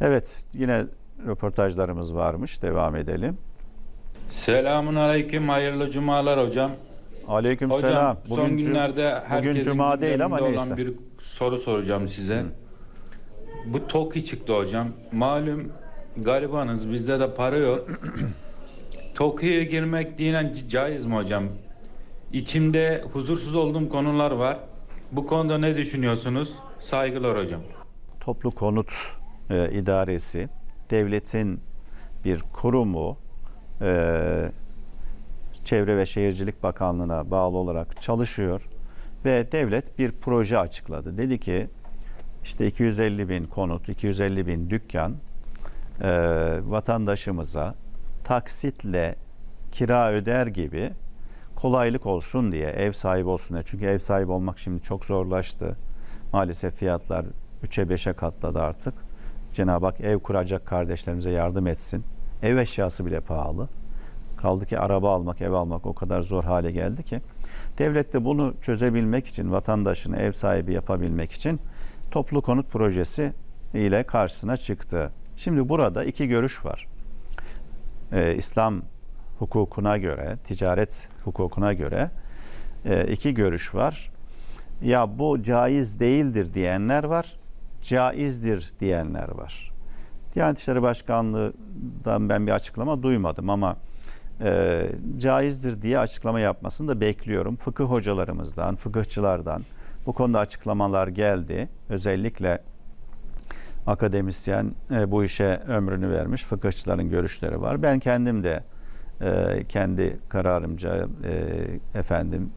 Evet yine röportajlarımız varmış. Devam edelim. Selamun aleyküm, hayırlı cumalar hocam. Aleyküm Hocam selam. son cum- günlerde herkesin cuma değil ama neyse. olan bir soru soracağım size. Bu TOKİ çıktı hocam. Malum garibanız, bizde de para yok. TOKİ'ye girmek dinen caiz mi hocam? İçimde huzursuz olduğum konular var. Bu konuda ne düşünüyorsunuz? Saygılar hocam. Toplu Konut e, İdaresi devletin bir kurumu e, Çevre ve Şehircilik Bakanlığı'na bağlı olarak çalışıyor ve devlet bir proje açıkladı. Dedi ki işte 250 bin konut, 250 bin dükkan e, vatandaşımıza taksitle kira öder gibi kolaylık olsun diye, ev sahibi olsun diye. Çünkü ev sahibi olmak şimdi çok zorlaştı. Maalesef fiyatlar 3'e 5'e katladı artık. Cenab-ı Hak ev kuracak kardeşlerimize yardım etsin. Ev eşyası bile pahalı. Kaldı ki araba almak, ev almak o kadar zor hale geldi ki. Devlet de bunu çözebilmek için, vatandaşını ev sahibi yapabilmek için toplu konut projesi ile karşısına çıktı. Şimdi burada iki görüş var. Ee, İslam hukukuna göre, ticaret hukukuna göre e, iki görüş var. Ya bu caiz değildir diyenler var, caizdir diyenler var. Diyanet İşleri Başkanlığı'dan ben bir açıklama duymadım ama e, caizdir diye açıklama yapmasını da bekliyorum. Fıkıh hocalarımızdan, fıkıhçılardan bu konuda açıklamalar geldi. Özellikle akademisyen e, bu işe ömrünü vermiş fıkıhçıların görüşleri var. Ben kendim de e, kendi kararımca e, efendim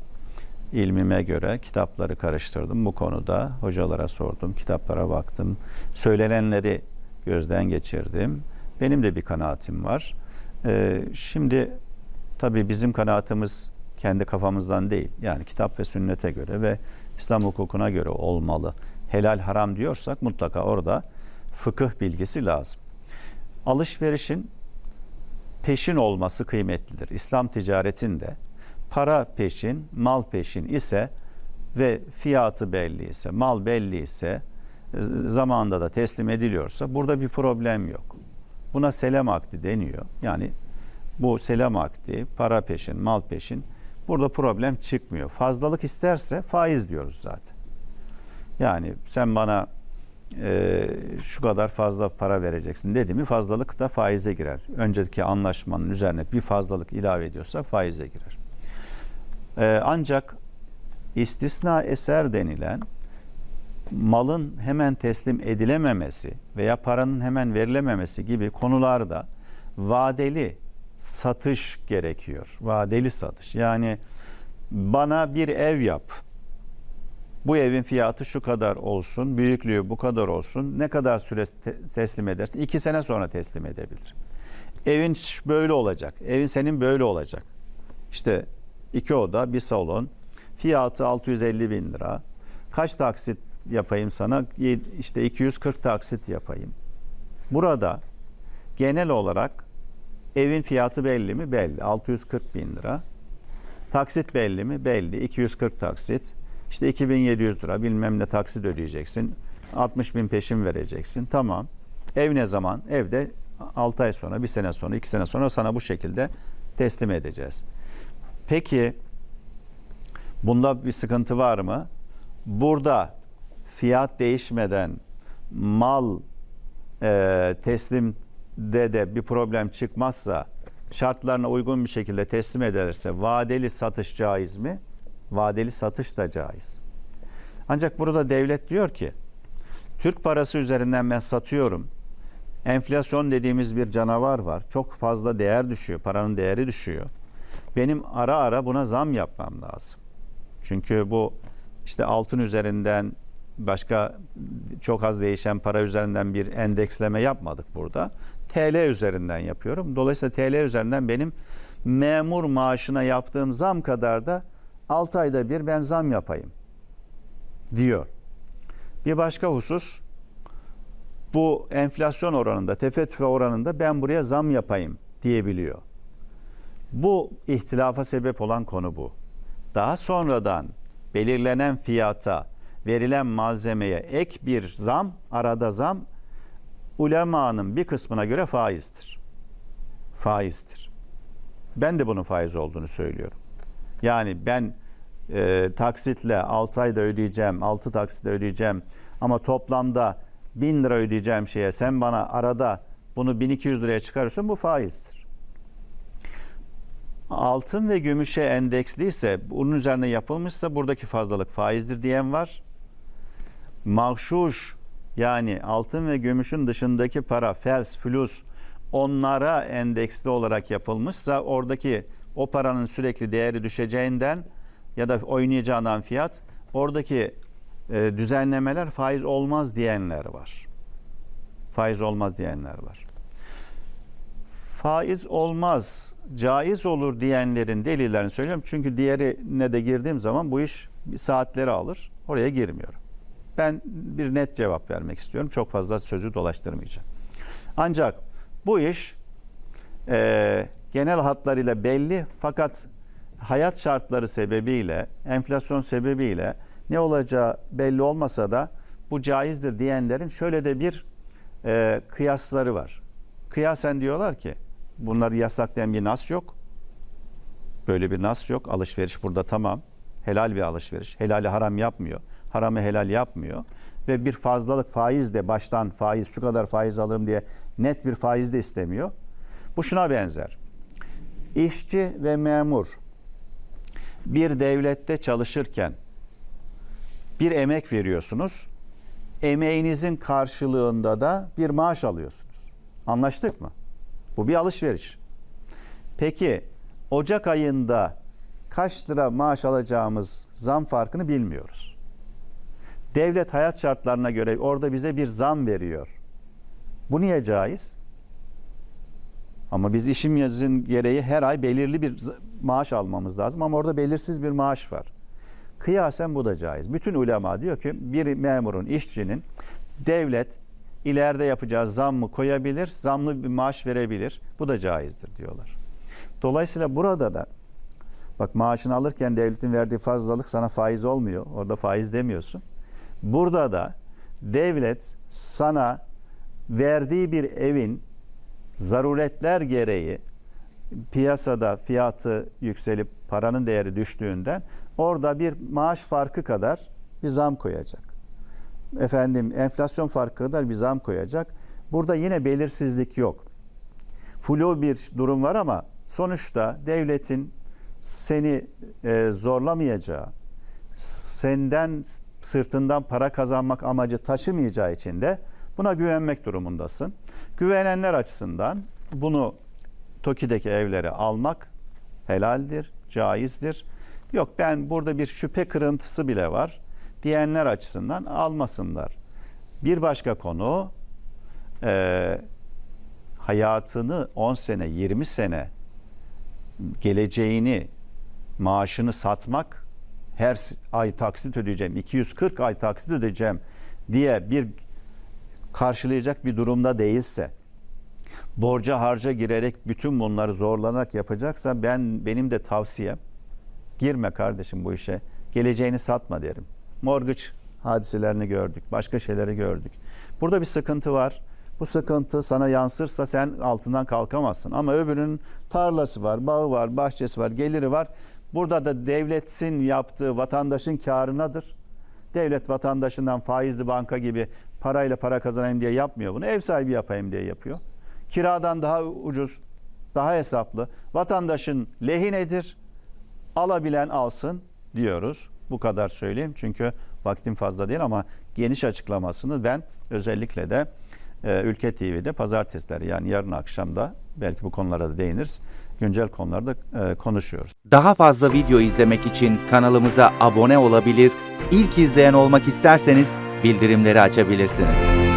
ilmime göre kitapları karıştırdım bu konuda. Hocalara sordum, kitaplara baktım. Söylenenleri gözden geçirdim. Benim de bir kanaatim var. E, şimdi tabii bizim kanaatimiz kendi kafamızdan değil. Yani kitap ve sünnete göre ve İslam hukukuna göre olmalı. Helal haram diyorsak mutlaka orada fıkıh bilgisi lazım. Alışverişin peşin olması kıymetlidir. İslam ticaretinde para peşin, mal peşin ise ve fiyatı belli ise, mal belli ise, zamanında da teslim ediliyorsa burada bir problem yok. Buna selam akdi deniyor. Yani bu selam akdi, para peşin, mal peşin burada problem çıkmıyor. Fazlalık isterse faiz diyoruz zaten. Yani sen bana e, şu kadar fazla para vereceksin dedi mi fazlalık da faize girer. Önceki anlaşmanın üzerine bir fazlalık ilave ediyorsak faize girer. E, ancak istisna eser denilen malın hemen teslim edilememesi veya paranın hemen verilememesi gibi konularda vadeli satış gerekiyor. Vadeli satış. Yani bana bir ev yap. Bu evin fiyatı şu kadar olsun, büyüklüğü bu kadar olsun. Ne kadar süre te- teslim edersin? İki sene sonra teslim edebilir. Evin böyle olacak. Evin senin böyle olacak. İşte iki oda, bir salon. Fiyatı 650 bin lira. Kaç taksit yapayım sana? İşte 240 taksit yapayım. Burada genel olarak evin fiyatı belli mi? Belli. 640 bin lira. Taksit belli mi? Belli. 240 taksit. İşte 2700 lira bilmem ne taksit ödeyeceksin. 60 bin peşin vereceksin. Tamam. Ev ne zaman? Evde 6 ay sonra, 1 sene sonra, 2 sene sonra sana bu şekilde teslim edeceğiz. Peki bunda bir sıkıntı var mı? Burada fiyat değişmeden mal e, teslimde de bir problem çıkmazsa şartlarına uygun bir şekilde teslim edilirse vadeli satış caiz mi? Vadeli satış da caiz. Ancak burada devlet diyor ki Türk parası üzerinden ben satıyorum. Enflasyon dediğimiz bir canavar var. Çok fazla değer düşüyor. Paranın değeri düşüyor. Benim ara ara buna zam yapmam lazım. Çünkü bu işte altın üzerinden başka çok az değişen para üzerinden bir endeksleme yapmadık burada. TL üzerinden yapıyorum. Dolayısıyla TL üzerinden benim memur maaşına yaptığım zam kadar da 6 ayda bir ben zam yapayım diyor. Bir başka husus bu enflasyon oranında, tefe oranında ben buraya zam yapayım diyebiliyor. Bu ihtilafa sebep olan konu bu. Daha sonradan belirlenen fiyata, verilen malzemeye ek bir zam, arada zam ulemanın bir kısmına göre faizdir. Faizdir. Ben de bunun faiz olduğunu söylüyorum. Yani ben e, taksitle 6 ayda ödeyeceğim, 6 taksitle ödeyeceğim ama toplamda 1000 lira ödeyeceğim şeye sen bana arada bunu 1200 liraya çıkarırsan bu faizdir. Altın ve gümüşe endeksliyse, bunun üzerine yapılmışsa buradaki fazlalık faizdir diyen var. Mahşuş yani altın ve gümüşün dışındaki para, fels, flus onlara endeksli olarak yapılmışsa oradaki o paranın sürekli değeri düşeceğinden ya da oynayacağından fiyat oradaki e, düzenlemeler faiz olmaz diyenler var. Faiz olmaz diyenler var. Faiz olmaz, caiz olur diyenlerin delillerini söylüyorum. Çünkü diğerine de girdiğim zaman bu iş saatleri alır. Oraya girmiyorum. Ben bir net cevap vermek istiyorum. Çok fazla sözü dolaştırmayacağım. Ancak bu iş e, genel hatlarıyla belli fakat hayat şartları sebebiyle, enflasyon sebebiyle ne olacağı belli olmasa da bu caizdir diyenlerin şöyle de bir e, kıyasları var. Kıyasen diyorlar ki bunları yasaklayan bir nas yok. Böyle bir nas yok. Alışveriş burada tamam. Helal bir alışveriş. Helali haram yapmıyor. Haramı helal yapmıyor. Ve bir fazlalık faiz de baştan faiz şu kadar faiz alırım diye net bir faiz de istemiyor. Bu şuna benzer. İşçi ve memur bir devlette çalışırken bir emek veriyorsunuz. Emeğinizin karşılığında da bir maaş alıyorsunuz. Anlaştık mı? Bu bir alışveriş. Peki Ocak ayında kaç lira maaş alacağımız zam farkını bilmiyoruz. Devlet hayat şartlarına göre orada bize bir zam veriyor. Bu niye caiz? Ama biz işimizin gereği her ay belirli bir maaş almamız lazım ama orada belirsiz bir maaş var. Kıyasen bu da caiz. Bütün ulema diyor ki bir memurun, işçinin devlet ileride yapacağı zammı koyabilir, zamlı bir maaş verebilir. Bu da caizdir diyorlar. Dolayısıyla burada da bak maaşını alırken devletin verdiği fazlalık sana faiz olmuyor. Orada faiz demiyorsun. Burada da devlet sana verdiği bir evin zaruretler gereği piyasada fiyatı yükselip paranın değeri düştüğünden orada bir maaş farkı kadar bir zam koyacak. Efendim enflasyon farkı kadar bir zam koyacak. Burada yine belirsizlik yok. Flu bir durum var ama sonuçta devletin seni e, zorlamayacağı, senden sırtından para kazanmak amacı taşımayacağı için de buna güvenmek durumundasın. Güvenenler açısından bunu TOKİ'deki evleri almak helaldir, caizdir. Yok ben burada bir şüphe kırıntısı bile var diyenler açısından almasınlar. Bir başka konu e, hayatını 10 sene, 20 sene geleceğini, maaşını satmak, her ay taksit ödeyeceğim, 240 ay taksit ödeyeceğim diye bir karşılayacak bir durumda değilse, borca harca girerek bütün bunları zorlanarak yapacaksa ben benim de tavsiyem girme kardeşim bu işe. Geleceğini satma derim. Mortgage hadiselerini gördük. Başka şeyleri gördük. Burada bir sıkıntı var. Bu sıkıntı sana yansırsa sen altından kalkamazsın. Ama öbürünün tarlası var, bağı var, bahçesi var, geliri var. Burada da devletin yaptığı vatandaşın karınadır. Devlet vatandaşından faizli banka gibi parayla para kazanayım diye yapmıyor bunu. Ev sahibi yapayım diye yapıyor. Kiradan daha ucuz, daha hesaplı. Vatandaşın lehinedir. Alabilen alsın diyoruz. Bu kadar söyleyeyim. Çünkü vaktim fazla değil ama geniş açıklamasını ben özellikle de e, Ülke TV'de pazartesileri yani yarın akşamda belki bu konulara da değiniriz. Güncel konularda e, konuşuyoruz. Daha fazla video izlemek için kanalımıza abone olabilir, ilk izleyen olmak isterseniz bildirimleri açabilirsiniz.